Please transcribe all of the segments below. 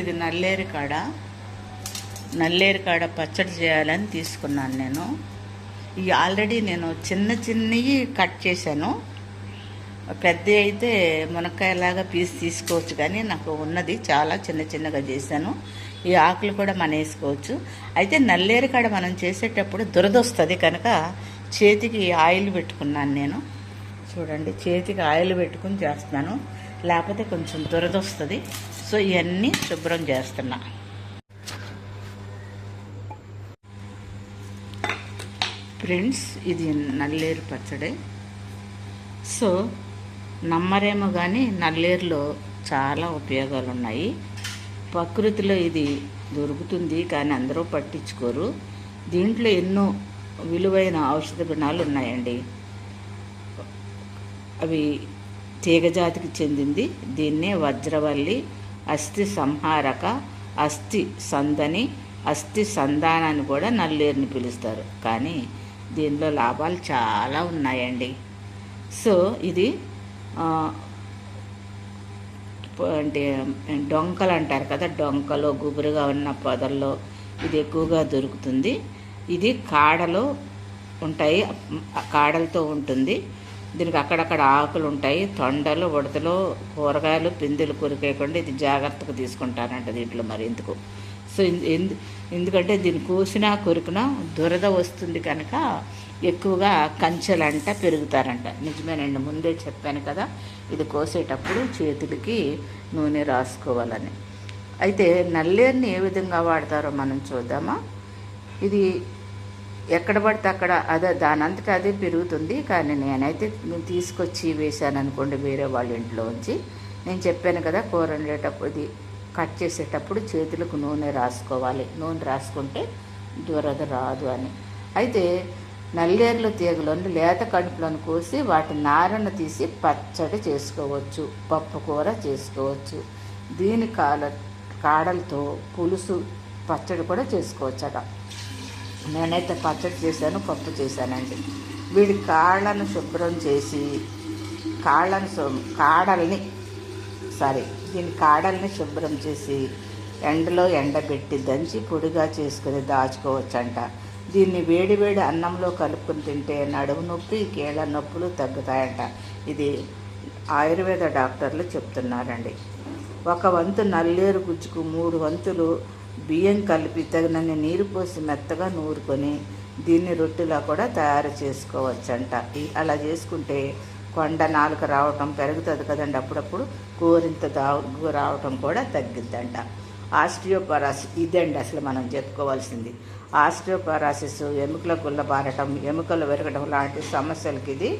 ఇది నల్లేరు కాడ నల్లేరు కాడ పచ్చడి చేయాలని తీసుకున్నాను నేను. ఇవి ఆల్రెడీ నేను చిన్న చిన్నవి కట్ చేశాను. పెద్ద అయితే మునక్కాయలాగా పీస్ తీసుకోవచ్చు కానీ నాకు ఉన్నది చాలా చిన్న చిన్నగా చేశాను. ఈ ఆకులు కూడా మనం వేసుకోవచ్చు. అయితే నల్లేరు కాడ మనం చేసేటప్పుడు దురదొస్తుంది కనుక చేతికి ఆయిల్ పెట్టుకున్నాను నేను. చూడండి చేతికి ఆయిల్ పెట్టుకుని చేస్తున్నాను. లేకపోతే కొంచెం దురదొస్తుంది సో ఇవన్నీ శుభ్రం చేస్తున్నా. ఫ్రెండ్స్ ఇది నల్లేరు పచ్చడి. సో నమ్మరేమో కానీ నల్లేరులో చాలా ఉపయోగాలు ఉన్నాయి ప్రకృతిలో ఇది దొరుకుతుంది కానీ అందరూ పట్టించుకోరు. దీంట్లో ఎన్నో విలువైన ఔషధ గుణాలు ఉన్నాయండి. అవి తీగజాతికి చెందింది. దీన్నే వజ్రవల్లి అస్థి సంహారక అస్థి సందని అస్థి సంధానాన్ని కూడా నల్లేరుని పిలుస్తారు. కానీ దీనిలో లాభాలు చాలా ఉన్నాయండి. సో ఇది అంటే డొంకలు అంటారు కదా డొంకలో గుబురుగా ఉన్న పొదల్లో ఇది ఎక్కువగా దొరుకుతుంది. ఇది కాడలో ఉంటాయి కాడలతో ఉంటుంది. దీనికి అక్కడక్కడ ఆకులు ఉంటాయి తొండలు ఉడతలు కూరగాయలు పిందెలు కొరికేయకుండా ఇది జాగ్రత్తగా తీసుకుంటానంట దీంట్లో మరి ఎందుకు సో ఎందు- ఎందుకంటే దీన్ని కూసినా కొరికినా దురద వస్తుంది కనుక ఎక్కువగా కంచెలంట పెరుగుతారంట. నిజమేనండి ముందే చెప్పాను కదా ఇది కోసేటప్పుడు చేతులకి నూనె రాసుకోవాలని. అయితే నల్లేరుని ఏ విధంగా వాడతారో మనం చూద్దామా? ఇది ఎక్కడ పడితే అక్కడ అదే దాని అంతటా అదే పెరుగుతుంది. కానీ నేనైతే తీసుకొచ్చి వేశాను అనుకోండి వేరే వాళ్ళ ఇంట్లో ఉంచి నేను చెప్పాను కదా కూర వండేటప్పుడు ఇది కట్ చేసేటప్పుడు చేతులకు నూనె రాసుకోవాలి. నూనె రాసుకుంటే దురద రాదు అని. అయితే నల్లేరుల తీగలను లేత కడుపులను కోసి వాటి నారను తీసి పచ్చడి చేసుకోవచ్చు. పప్పు కూర చేసుకోవచ్చు. దీని కాల కాడలతో పులుసు పచ్చడి కూడా చేసుకోవచ్చట. నేనైతే పచ్చడి చేశాను పప్పు చేశానండి. వీడి కాళ్ళను శుభ్రం చేసి కాళ్ళను కాడల్ని సారీ దీని కాడల్ని శుభ్రం చేసి ఎండలో ఎండబెట్టి దంచి పొడిగా చేసుకుని దాచుకోవచ్చంట. దీన్ని వేడి వేడి అన్నంలో కలుపుకుని తింటే నడుము నొప్పి కీళ్ళ నొప్పులు తగ్గుతాయంట. ఇది ఆయుర్వేద డాక్టర్లు చెప్తున్నారండి. ఒక వంతు నల్లేరు గుజ్జుకు మూడు వంతులు బియ్యం కలిపి తగినన్ని నీరు పోసి మెత్తగా నూరుకొని దీన్ని రొట్టెలా కూడా తయారు చేసుకోవచ్చంట. అలా చేసుకుంటే కొండ నాలుక రావటం పెరుగుతుంది కదండి అప్పుడప్పుడు కోరింత దాగు రావటం కూడా తగ్గిద్దంట. ఆస్ట్రియోపరాసిస్ ఇదండి అసలు మనం చెప్పుకోవాల్సింది. ఆస్ట్రియోపరాసిస్ ఎముకల గుల్లబారటం ఎముకలు విరగడం లాంటి సమస్యలకి ఇది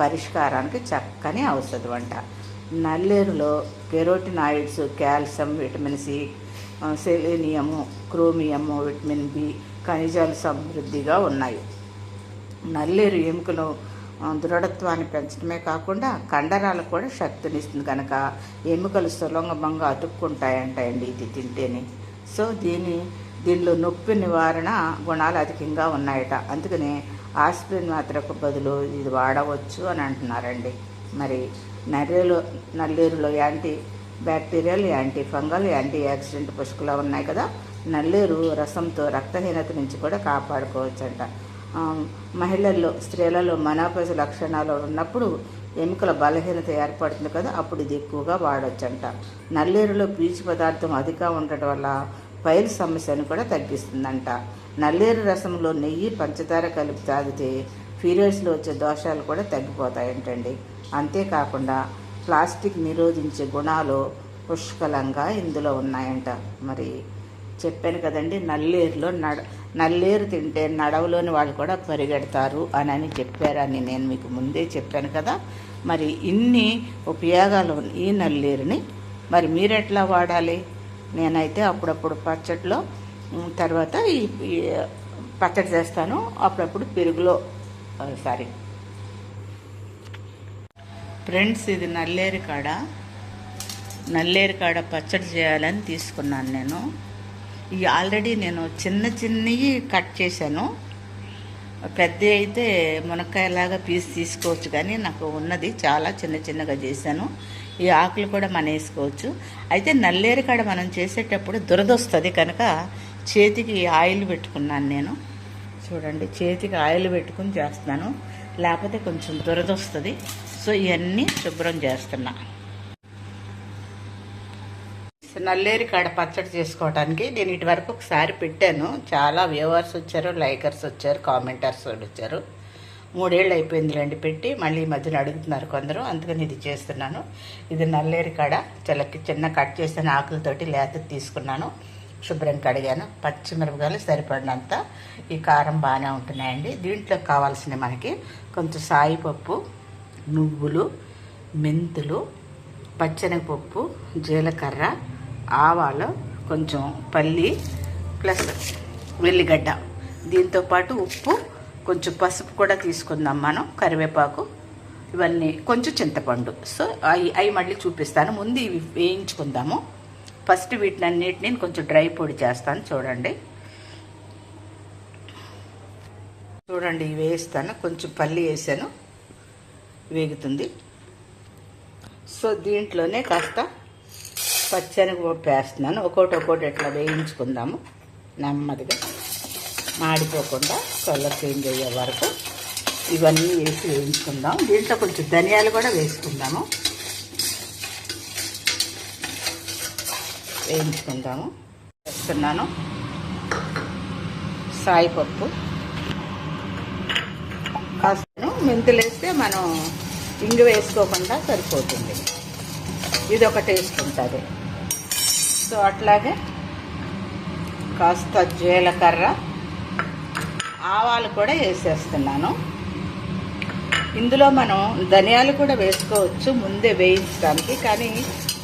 పరిష్కారానికి చక్కని ఔషధం అంట నల్లేరులో carotenoids calcium vitamin C selenium chromium vitamin B ఖనిజాలు సమృద్ధిగా ఉన్నాయి. నల్లేరు ఎముకలు దృఢత్వాన్ని పెంచడమే కాకుండా కండరాలకు కూడా శక్తినిస్తుంది కనుక ఎముకలు సులభంగా అతుక్కుంటాయంటాయండి ఇది తింటేనే. సో దీని దీనిలో నొప్పి నివారణ గుణాలు అధికంగా ఉన్నాయట. అందుకనే ఆస్పిరిన్ మాత్రకు బదులు ఇది వాడవచ్చు అని అంటున్నారండి. మరి నల్లేరులో నల్లేరులో anti bacterial anti fungal anti oxidant పుష్కలా ఉన్నాయి కదా. నల్లేరు రసంతో రక్తహీనత నుంచి కూడా కాపాడుకోవచ్చంట. అంట మహిళల్లో స్త్రీలలో మనాపజ లక్షణాలు ఉన్నప్పుడు ఎముకల బలహీనత ఏర్పడుతుంది కదా అప్పుడు ఇది ఎక్కువగా వాడొచ్చంట. నల్లేరులో పీచు పదార్థం అధికంగా ఉండటం వల్ల పైల్ సమస్యను కూడా తగ్గిస్తుందంట. నల్లేరు రసంలో నెయ్యి పంచదార కలిపి తాగితే పీరియడ్స్లో వచ్చే దోషాలు కూడా తగ్గిపోతాయంటండి. అంతేకాకుండా ప్లాస్టిక్ నిరోధించే గుణాలు పుష్కలంగా ఇందులో ఉన్నాయంట. మరి చెప్పాను కదండి నల్లేరులో నడ నల్లేరు తింటే నడవలోని వాళ్ళు కూడా పరిగెడతారు అని అని చెప్పారని నేను మీకు ముందే చెప్పాను కదా. మరి ఇన్ని ఉపయోగాలు ఈ నల్లేరుని మరి మీరు ఎట్లా వాడాలి? నేనైతే అప్పుడప్పుడు పచ్చడిలో తర్వాత ఈ పచ్చడి చేస్తాను. అప్పుడప్పుడు పెరుగులో సారీ. ఫ్రెండ్స్ ఇది నల్లేరు కాడ. నల్లేరు కాడ పచ్చడి చేయాలని తీసుకున్నాను నేను. ఇవి ఆల్రెడీ నేను చిన్న చిన్నవి కట్ చేశాను. పెద్ద అయితే మునక్కాయలాగా పీస్ తీసుకోవచ్చు కానీ నాకు ఉన్నది చాలా చిన్న చిన్నగా చేశాను. ఈ ఆకులు కూడా మనం వేసుకోవచ్చు. అయితే నల్లేరు కాడ మనం చేసేటప్పుడు దురదొస్తుంది కనుక చేతికి ఆయిల్ పెట్టుకున్నాను నేను. చూడండి చేతికి ఆయిల్ పెట్టుకుని చేస్తున్నాను. లేకపోతే కొంచెం దురదొస్తుంది. సో ఇవన్నీ శుభ్రం చేస్తున్నా. నల్లేరి కాడ పచ్చడి చేసుకోవడానికి నేను ఇటు వరకు ఒకసారి పెట్టాను. చాలా వ్యూవర్స్ వచ్చారు లైకర్స్ వచ్చారు కామెంటర్స్ వచ్చారు. మూడేళ్ళు అయిపోయిందిలేండి పెట్టి మళ్ళీ ఈ మధ్యన అడుగుతున్నారు కొందరు. అందుకని ఇది చేస్తున్నాను. ఇది నల్లేరి కాడ చిలకి చిన్న కట్ చేసిన ఆకులతోటి లేత తీసుకున్నాను. శుభ్రం కడిగాను. పచ్చిమిరపకాయలు సరిపడినంత ఈ కారం బాగానే ఉంటున్నాయండి. దీంట్లో కావాల్సినవి మనకి కొంచెం సాయిపప్పు నువ్వులు మెంతులు పచ్చెనగపప్పు జీలకర్ర ఆవాలు కొంచెం పల్లి ప్లస్ వెల్లిగడ్డ. దీంతో పాటు ఉప్పు కొంచెం పసుపు కూడా తీసుకుందాం మనం కరివేపాకు. ఇవన్నీ కొంచెం చింతపండు. సో అవి అవి మళ్ళీ చూపిస్తాను. ముందు ఇవి వేయించుకుందాము. ఫస్ట్ వీటిని అన్నిటిని కొంచెం డ్రై పొడి చేస్తాను. చూడండి. చూడండి ఇవి వేస్తాను. కొంచెం పల్లి వేసాను. వేగుతుంది. సో దీంట్లోనే కాస్త పచ్చనగపప్పు వేస్తున్నాను. ఒక్కోటి ఒక్కోటి ఇట్లా వేయించుకుందాము. నెమ్మదిగా మాడిపోకుండా కలర్ చేంజ్ అయ్యే వరకు ఇవన్నీ వేసి వేయించుకుందాం. దీంట్లో కొంచెం ధనియాలు కూడా వేసుకుందాము. వేయించుకుందాము. వేస్తున్నాను. సాయిపప్పు కాస్తను. మెంతులు వేస్తే మనం ఇంగు వేసుకోకుండా సరిపోతుంది. ఇది ఒక టేస్ట్ ఉంటుంది. సో అట్లాగే కాస్త జీలకర్ర ఆవాలు కూడా వేసేస్తున్నాను. ఇందులో మనం ధనియాలు కూడా వేసుకోవచ్చు ముందే వేయించడానికి. కానీ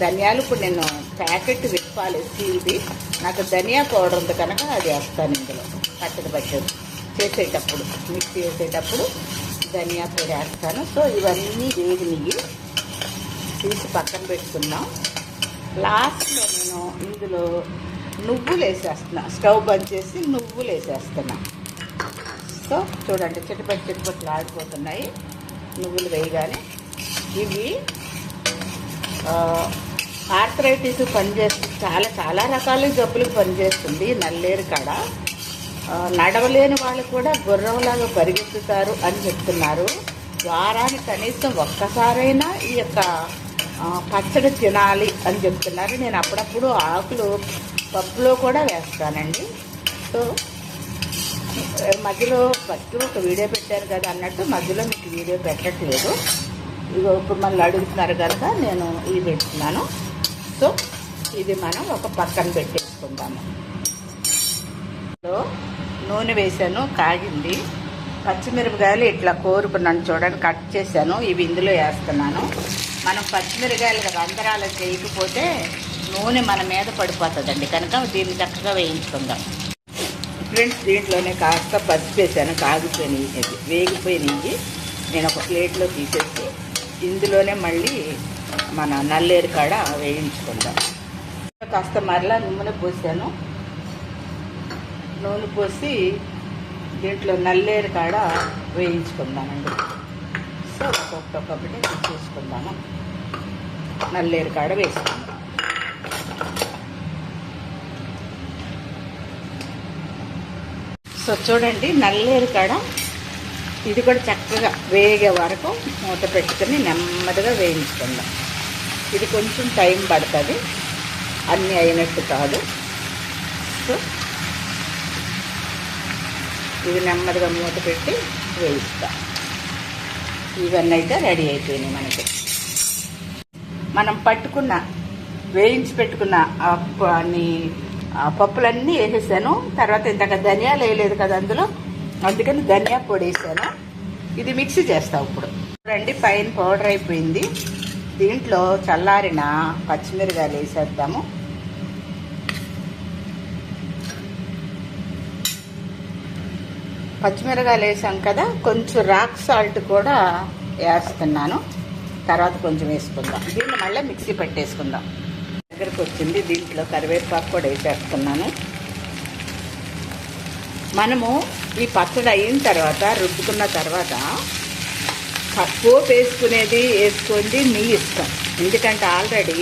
ధనియాలు ఇప్పుడు నేను ప్యాకెట్ విప్పాలి సీల్ది నాకు ధనియా పౌడర్ ఉంది కనుక అది వేస్తాను ఇందులో పచ్చడి పచ్చడి. చేసేటప్పుడు మిక్సీ వేసేటప్పుడు ధనియా పొడి వేస్తాను. సో ఇవన్నీ వేగినవి తీసి పక్కన పెట్టుకుందాం. లాస్ట్లో నేను ఇందులో నువ్వులు వేసేస్తున్నా. స్టవ్ బంద్ చేసి నువ్వులు వేసేస్తున్నా. సో చూడండి చిట్టుపట్టి చిట్టుపట్లు ఆడిపోతున్నాయి నువ్వులు వేయగానే ఇవి ఆర్థరైటిస్ పనిచేస్తుంది చాలా చాలా రకాల జబ్బులకు పనిచేస్తుంది నల్లేరు కాడ. నడవలేని వాళ్ళు కూడా గుర్రంలాగా పరిగెత్తుతారు అని చెప్తున్నారు. వారానికి కనీసం ఒక్కసారైనా ఈ యొక్క పచ్చడి తినాలి అని చెప్తున్నారు. నేను అప్పుడప్పుడు ఆకులు పప్పులో కూడా వేస్తానండి. సో మధ్యలో ఫస్ట్ ఒక వీడియో పెట్టారు కదా అన్నట్టు మధ్యలో మీకు వీడియో పెట్టట్లేదు. ఇగో ఇప్పుడు మళ్ళీ అడుగుతున్నారు కనుక నేను ఇది పెడుతున్నాను. సో ఇది మనం ఒక పక్కన పెట్టేసుకుందాము. సో నూనె వేసాను కాగింది. పచ్చిమిరపకాయలు ఇట్లా కోరుకున్నాను చూడండి కట్ చేశాను. ఇవి ఇందులో వేస్తున్నాను. మనం పచ్చిమిరపకాయలు రంధ్రాలు చేయకపోతే నూనె మన మీద పడిపోతుందండి. కనుక దీన్ని చక్కగా వేయించుకుందాం. ఫ్రెండ్స్ దీంట్లోనే కాస్త పసుపు వేసాను కాగిపోయినాయి ఇది వేగిపోయినాయి నేను ఒక ప్లేట్లో తీసేసి ఇందులోనే మళ్ళీ మన నల్లేరు కాడ వేయించుకుందాం. కాస్త మరలా నూనె పోసాను. నూనె పోసి దీంట్లో నల్లేరు కాడ వేయించుకుందామండి. సో ఒక్కొక్కటి ఒక్కొక్కటి నల్లేరు కాడ వేసుకుందాం. సో చూడండి నల్లేరు కాడ ఇది కూడా చక్కగా వేగే వరకు మూత పెట్టుకొని నెమ్మదిగా వేయించుకుందాం. ఇది కొంచెం టైం పడుతుంది. అన్నీ అయినట్టు కాదు. సో ఇది నెమ్మదిగా మూత పెట్టి వేయిస్తాం. ఇవన్నీ అయితే రెడీ అయిపోయినాయి మనకి. మనం పట్టుకున్న వేయించి పెట్టుకున్న ఆ ప- అన్ని పప్పులన్నీ వేసేసాను. తర్వాత ఇంతక ధనియాలు వేయలేదు కదా అందులో అందుకని ధనియా పొడి వేసాను. ఇది మిక్సీ చేస్తాం ఇప్పుడు. చూడండి పైన పౌడర్ అయిపోయింది. దీంట్లో చల్లారిన పచ్చిమిరకాయలు వేసేద్దాము. పచ్చిమిరకాయలు వేసాం కదా కొంచెం రాక్ సాల్ట్ కూడా వేస్తున్నాను. తర్వాత కొంచెం వేసుకుందాం. దీన్ని మళ్ళీ మిక్సీ పెట్టేసుకుందాం. దగ్గరకు వచ్చింది దీంట్లో కరివేపాకు కూడా వేసేస్తున్నాను. మనము ఈ పచ్చడి అయిన తర్వాత రుబ్బుకున్న తర్వాత పోపు వేసుకునేది వేసుకోండి మీ ఇష్టం. ఎందుకంటే ఆల్రెడీ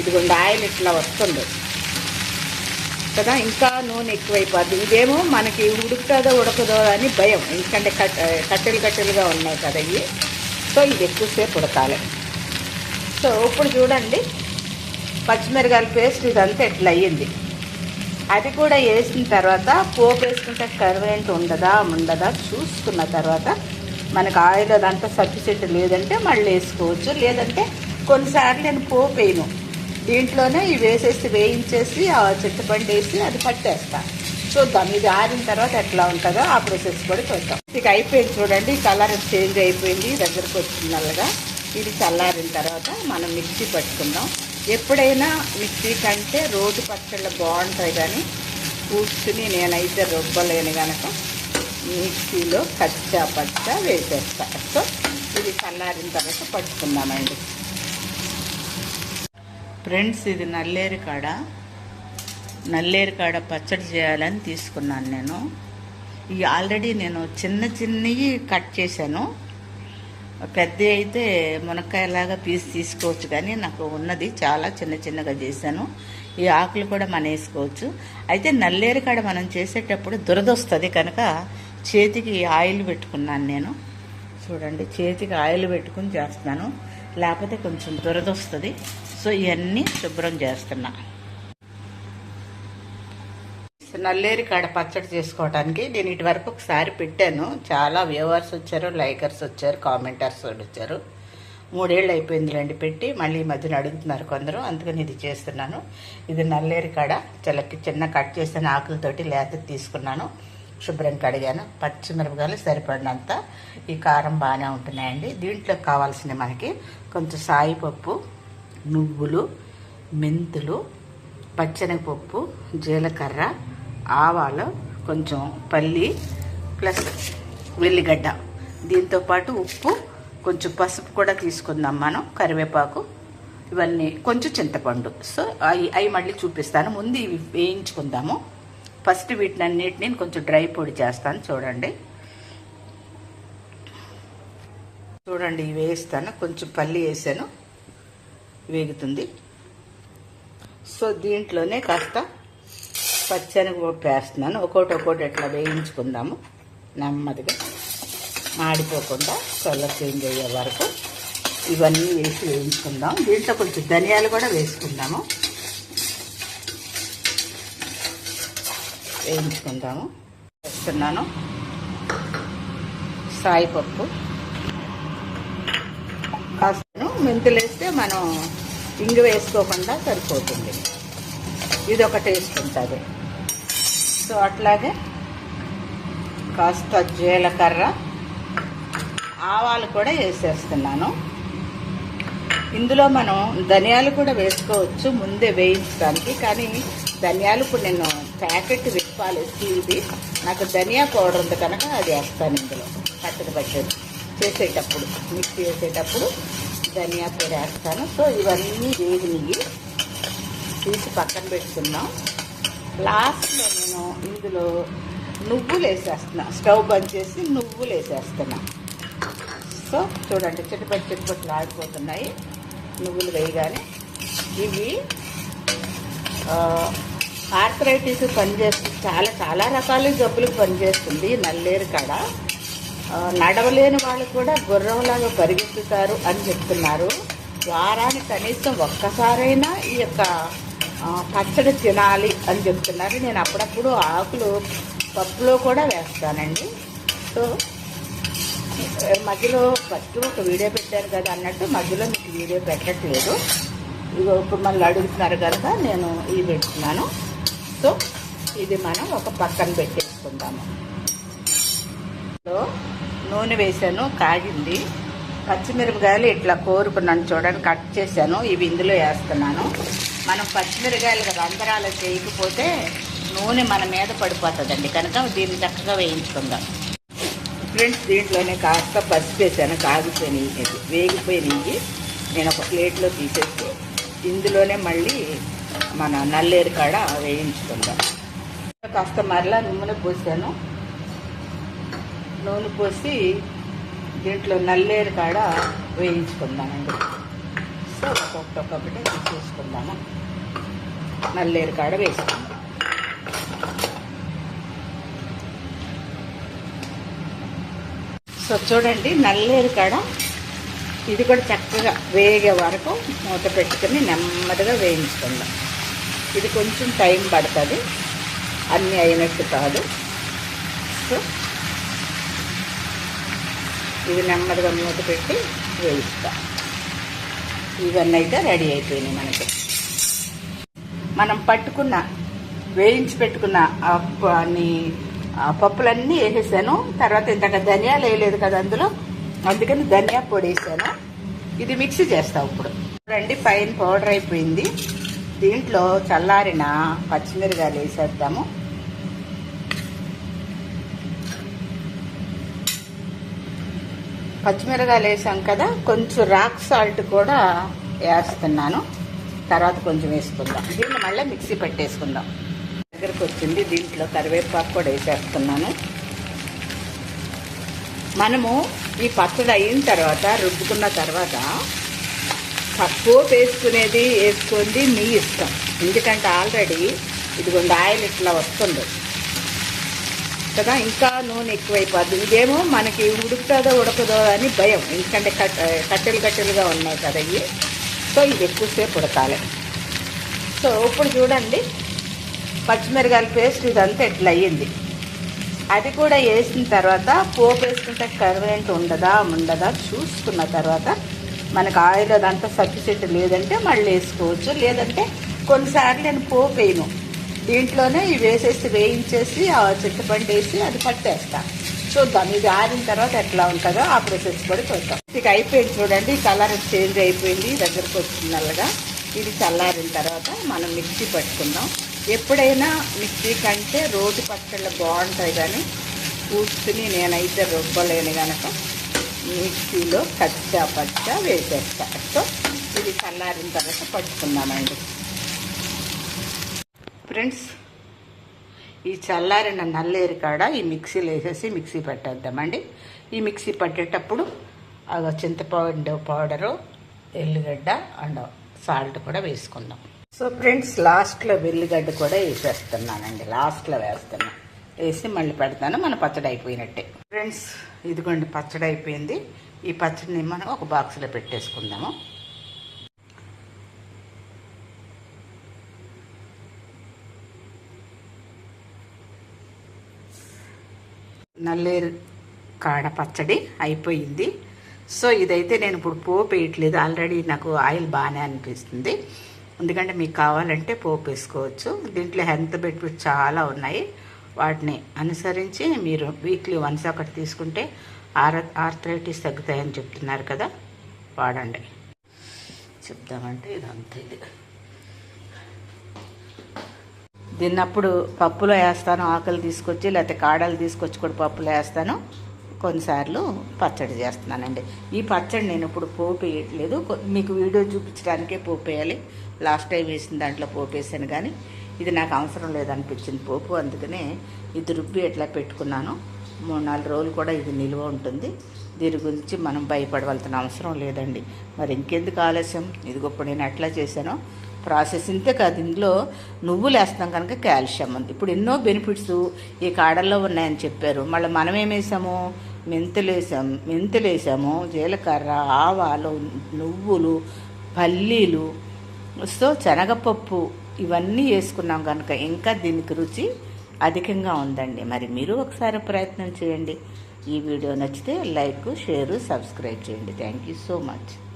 ఇదిగోండి ఆయిల్ ఇట్లా వస్తుంది. కదా ఇంకా నూనె ఎక్కువైపోద్ది. ఇదేమో మనకి ఉడుకుతుందో ఉడకదో అని భయం. ఎందుకంటే కట్ కట్టెలు కట్టెలుగా ఉన్నాయి కదా ఇవి. సో ఇది ఎక్కువసేపు ఉడకాలి. సో ఇప్పుడు చూడండి పచ్చిమిరకాయల పేస్ట్ ఇదంతా ఇట్లా అయ్యింది. అది కూడా వేసిన తర్వాత పోపు వేసుకుంటే కరువేంటి ఉండదా ఉండదా చూసుకున్న తర్వాత మనకు ఆయిల్ అదంతా సఫిషియెంట్ లేదంటే మళ్ళీ వేసుకోవచ్చు. లేదంటే కొన్నిసార్లు నేను పోపు వేయను. దీంట్లోనే ఇవి వేసేసి వేయించేసి ఆ చింతపండు వేసి అది పట్టేస్తా. చూద్దాం ఇది ఆరిన తర్వాత ఎట్లా ఉంటుందో ఆ ప్రాసెస్ కూడా చూద్దాం. ఇక అయిపోయింది చూడండి కలర్ చేంజ్ అయిపోయింది దగ్గరకు వచ్చింది నల్లగా ఇది చల్లారిన తర్వాత మనం మిక్సీ పట్టుకుందాం. ఎప్పుడైనా మిక్సీ కంటే రోడ్డు పచ్చళ్ళు బాగుంటాయి కానీ కూర్చుని నేనైతే రుబ్బలేను కనుక మిక్సీలో కచ్చా పచ్చ వేసేస్తా. సో ఇది చల్లారిన తర్వాత పట్టుకుందామండి. ఫ్రెండ్స్ ఇది నల్లేరు కాడ. నల్లేరు కాడ పచ్చడి చేయాలని తీసుకున్నాను నేను. ఇవి ఆల్రెడీ నేను చిన్న చిన్నవి కట్ చేశాను. పెద్ద అయితే మునక్కాయలాగా పీస్ తీసుకోవచ్చు కానీ నాకు ఉన్నది చాలా చిన్న చిన్నగా చేశాను. ఈ ఆకులు కూడా మనం వేసుకోవచ్చు. అయితే నల్లేరు కాడ మనం చేసేటప్పుడు దురదొస్తుంది కనుక చేతికి ఆయిల్ పెట్టుకున్నాను నేను. చూడండి చేతికి ఆయిల్ పెట్టుకుని చేస్తున్నాను. లేకపోతే కొంచెం దురదొస్తుంది. సో ఇవన్నీ శుభ్రం చేస్తున్నా. నల్లేరి కాడ పచ్చడి చేసుకోవడానికి నేను ఇటు వరకు ఒకసారి పెట్టాను. చాలా వ్యూవర్స్ వచ్చారు లైకర్స్ వచ్చారు కామెంటర్స్ వచ్చారు. మూడేళ్ళు అయిపోయిందిలేండి పెట్టి మళ్ళీ ఈ మధ్యన అడుగుతున్నారు కొందరు. అందుకని ఇది చేస్తున్నాను. ఇది నల్లేరి కాడ చిలకి చిన్న కట్ చేసిన ఆకులతోటి లేత తీసుకున్నాను. శుభ్రం కడిగాను. పచ్చిమిరపకాయలు సరిపడినంత ఈ కారం బాగానే ఉంటున్నాయండి. దీంట్లో కావాల్సిన మనకి కొంచెం సాయిపప్పు నువ్వులు మెంతులు పచ్చెనగపప్పు జీలకర్ర ఆవాలు కొంచెం పల్లి ప్లస్ వెల్లిగడ్డ. దీంతో పాటు ఉప్పు కొంచెం పసుపు కూడా తీసుకుందాం మనం కరివేపాకు. ఇవన్నీ కొంచెం చింతపండు. సో అవి అవి మళ్ళీ చూపిస్తాను. ముందు ఇవి వేయించుకుందాము. ఫస్ట్ వీటిని అన్నిటిని కొంచెం డ్రై పొడి చేస్తాను. చూడండి. చూడండి ఇవి వేస్తాను. కొంచెం పల్లి వేసాను. వేగుతుంది. సో దీంట్లోనే కాస్త పచ్చనగపప్పు వేస్తున్నాను. ఒకటి ఒక్కోటి ఎట్లా వేయించుకుందాము. నెమ్మదిగా మాడిపోకుండా కలర్ చేంజ్ అయ్యే వరకు ఇవన్నీ వేసి వేయించుకుందాం. దీంట్లో కొంచెం ధనియాలు కూడా వేసుకుందాము. వేయించుకుందాము. వేస్తున్నాను. సాయిపప్పు కాస్త మెంతులు వేస్తే మనం ఇంగు వేసుకోకుండా సరిపోతుంది. ఇది ఒక టేస్ట్ ఉంటుంది. సో అట్లాగే కాస్త జీలకర్ర ఆవాలు కూడా వేసేస్తున్నాను. ఇందులో మనం ధనియాలు కూడా వేసుకోవచ్చు ముందే వేయించడానికి. కానీ ధనియాలు ఇప్పుడు నేను ప్యాకెట్ విప్పాలి ఇది. నాకు ధనియా పౌడర్ ఉంది కనుక అది వేస్తాను ఇందులో. పచ్చడి పచ్చడి చేసేటప్పుడు మిక్స్ వేసేటప్పుడు ధనియా పొడి వేస్తాను. సో ఇవన్నీ వేగినవి తీసి పక్కన పెట్టుకున్నాం లాస్ట్లో నేను ఇందులో నువ్వులు వేసేస్తున్నా. స్టవ్ బంద్ చేసి నువ్వులు వేసేస్తున్నా. సో చూడండి చిట్టుపట్టి చిట్టుపట్లు ఆడిపోతున్నాయి నువ్వులు వేయగానే ఇవి ఆర్థరైటిస్ పనిచేస్తుంది చాలా చాలా రకాల జబ్బులకు పనిచేస్తుంది నల్లేరు కాడ. నడవలేని వాళ్ళు కూడా గుర్రంలాగా పరిగెత్తుతారు అని చెప్తున్నారు. వారానికి కనీసం ఒక్కసారైనా ఈ యొక్క పచ్చడి తినాలి అని చెప్తున్నారు. నేను అప్పుడప్పుడు ఆకులు పప్పులో కూడా వేస్తానండి. సో మధ్యలో ఫస్ట్ ఒక వీడియో పెట్టారు కదా అన్నట్టు మధ్యలో మీకు వీడియో పెట్టట్లేదు. ఇగో ఇప్పుడు మళ్ళీ అడుగుతున్నారు కనుక నేను ఇది పెడుతున్నాను. సో ఇది మనం ఒక పక్కన పెట్టేసుకుందాము. సో నూనె వేసాను కాగింది. పచ్చిమిరపకాయలు ఇట్లా కోరుకున్నాను చూడండి కట్ చేశాను. ఇవి ఇందులో వేస్తున్నాను. మనం పచ్చిమిరపకాయలు రంధ్రాలు చేయకపోతే నూనె మన మీద పడిపోతుందండి. కనుక దీన్ని చక్కగా వేయించుకుందాం. ఫ్రెండ్స్ దీంట్లోనే కాస్త పసుపు వేసాను కాగిపోయినాయి వేగిపోయినవి నేను ఒక ప్లేట్లో తీసేసి ఇందులోనే మళ్ళీ మన నల్లేరు కాడ వేయించుకుందాం. కాస్త మరలా నూనె పోసాను. నూనె పోసి దీంట్లో నల్లేరు కాడ వేయించుకుందామండి. సో ఒక్కొక్కటి ఒక్కొక్కటి చూసుకుందాము నల్లేరు కాడ వేసుకుందాం. సో చూడండి నల్లేరు కాడ ఇది కూడా చక్కగా వేగే వరకు మూత పెట్టుకుని నెమ్మదిగా వేయించుకుందాం. ఇది కొంచెం టైం పడుతుంది. అన్నీ అయినట్టు కాదు. సో ఇది నెమ్మదిగా మూత పెట్టి వేయిస్తా. ఇవన్నీ అయితే రెడీ అయిపోయినాయి మనకి. మనం పట్టుకున్న వేయించి పెట్టుకున్న అన్ని పప్పులన్నీ వేసేసాను. తర్వాత ఇంతక ధనియాలు వేయలేదు కదా అందులో. అందుకని ధనియా పొడి వేసాను ఇది మిక్సీ చేస్తా ఇప్పుడు. రండి పైన పౌడర్ అయిపోయింది. దీంట్లో చల్లారిన పచ్చిమిరకాయలు వేసేద్దాము. పచ్చిమిరకాయలు వేసాం కదా కొంచెం రాక్ సాల్ట్ కూడా వేస్తున్నాను. తర్వాత కొంచెం వేసుకుందాం. దీన్ని మళ్ళీ మిక్సీ పెట్టేసుకుందాం. దగ్గరకు వచ్చింది దీంట్లో కరివేపాకు కూడా వేసేస్తున్నాను. మనము ఈ పచ్చడి అయిన తర్వాత రుబ్బుకున్న తర్వాత తక్కువ వేసుకునేది వేసుకుంది మీ ఇష్టం. ఎందుకంటే ఆల్రెడీ ఇదిగోండి ఆయిల్ ఇట్లా వస్తుంది. కదా ఇంకా నూనె ఎక్కువైపోద్ది. ఇదేమో మనకి ఉడుకుతుందో ఉడకదో అని భయం. ఎందుకంటే కట్టెలు కట్టెలుగా ఉన్నాయి కదా ఇవి. సో ఇది ఎక్కువసేపు ఉడకాలి. సో ఇప్పుడు చూడండి. పచ్చిమిరకాయల పేస్ట్ ఇదంతా ఇట్లా అయ్యింది. అది కూడా వేసిన తర్వాత పోపు వేసుకుంటే కరివేంట్ ఉండదా ఉండదా చూసుకున్న తర్వాత మనకు ఆయిల్ అదంతా సఫిషియెంట్ లేదంటే మళ్ళీ వేసుకోవచ్చు. లేదంటే కొన్నిసార్లు నేను పోపు వేయను. దీంట్లోనే ఇవి వేసేసి వేయించేసి ఆ చింతపండు వేసి అది పట్టేస్తా. చూద్దాం ఇది ఆరిన తర్వాత ఎట్లా ఉంటుందో ఆ ప్రాసెస్ కూడా చూద్దాం. ఇక అయిపోయింది చూడండి కలర్ చేంజ్ అయిపోయింది దగ్గరకు వచ్చింది నల్లగా. ఇది చల్లారిన తర్వాత మనం మిక్సీ పట్టుకుందాం. ఎప్పుడైనా మిక్సీ కంటే రోటి పచ్చళ్ళు బాగుంటాయి కానీ కూర్చుని నేనైతే రుబ్బలేను కనుక మిక్సీలో కచ్చా పచ్చ వేసేస్తా. సో ఇది చల్లారిన తర్వాత పట్టుకుందామండి ఫ్రెండ్స్ ఈ చల్లారిన నల్లేరు కాడ ఈ మిక్సీలో వేసేసి మిక్సీ పెట్టేద్దామండి. ఈ మిక్సీ పట్టేటప్పుడు అది చింతపండు పౌడరు ఎల్లిగడ్డ అండ్ సాల్ట్ కూడా వేసుకుందాం. సో ఫ్రెండ్స్ లాస్ట్లో వెల్లిగడ్డ కూడా వేసేస్తున్నానండి. లాస్ట్లో వేస్తున్నాను వేసి మళ్ళీ పెడతాను. మన పచ్చడి అయిపోయినట్టే. ఫ్రెండ్స్ ఇదిగోండి పచ్చడి అయిపోయింది. ఈ పచ్చడిని మనం ఒక బాక్స్లో పెట్టేసుకుందాము. నల్లేరు కాడ పచ్చడి అయిపోయింది. సో ఇదైతే నేను ఇప్పుడు పోపు వేయట్లేదు. ఆల్రెడీ నాకు ఆయిల్ బాగానే అనిపిస్తుంది. ఎందుకంటే మీకు కావాలంటే పోపు వేసుకోవచ్చు. దీంట్లో హెల్త్ బెనిఫిట్స్ చాలా ఉన్నాయి. వాటిని అనుసరించి మీరు వీక్లీ వన్స్ ఒకటి తీసుకుంటే ఆర్ ఆర్థరైటిస్ తగ్గుతాయని చెప్తున్నారు కదా. వాడండి. చెప్దామంటే ఇదంతా ఇది. దీన్నప్పుడు పప్పులో వేస్తాను ఆకులు తీసుకొచ్చి లేకపోతే కాడలు తీసుకొచ్చి కూడా పప్పులో వేస్తాను. కొన్నిసార్లు పచ్చడి చేస్తున్నానండి. ఈ పచ్చడి నేను ఇప్పుడు పోపు వేయట్లేదు మీకు వీడియో చూపించడానికే పోపు వేయాలి లాస్ట్ టైం వేసిన దాంట్లో పోపు వేసాను కానీ ఇది నాకు అవసరం లేదనిపించింది పోపు. అందుకనే ఇది రుబ్బి ఎట్లా పెట్టుకున్నాను. మూడు నాలుగు రోజులు కూడా ఇది నిల్వ ఉంటుంది. దీని గురించి మనం భయపడవలసిన అవసరం లేదండి. మరి ఇంకెందుకు ఆలస్యం? ఇదిగోప్పుడు నేను ఎట్లా చేశానో ప్రాసెస్ ఇంతే కాదు. ఇందులో నువ్వులు వేస్తాం కనుక కాల్షియం ఉంది ఇప్పుడు ఎన్నో బెనిఫిట్స్ ఈ కాడల్లో ఉన్నాయని చెప్పారు. మళ్ళీ మనం ఏమేసాము వేసాము? మెంతులు వేసాం మెంతులు వేసాము. జీలకర్ర ఆవాలు నువ్వులు పల్లీలు. సో శనగపప్పు ఇవన్నీ వేసుకున్నాం కనుక ఇంకా దీనికి రుచి అధికంగా ఉందండి. మరి మీరు ఒకసారి ప్రయత్నం చేయండి. ఈ వీడియో నచ్చితే లైక్ షేర్ సబ్స్క్రైబ్ చేయండి. Thank you so much.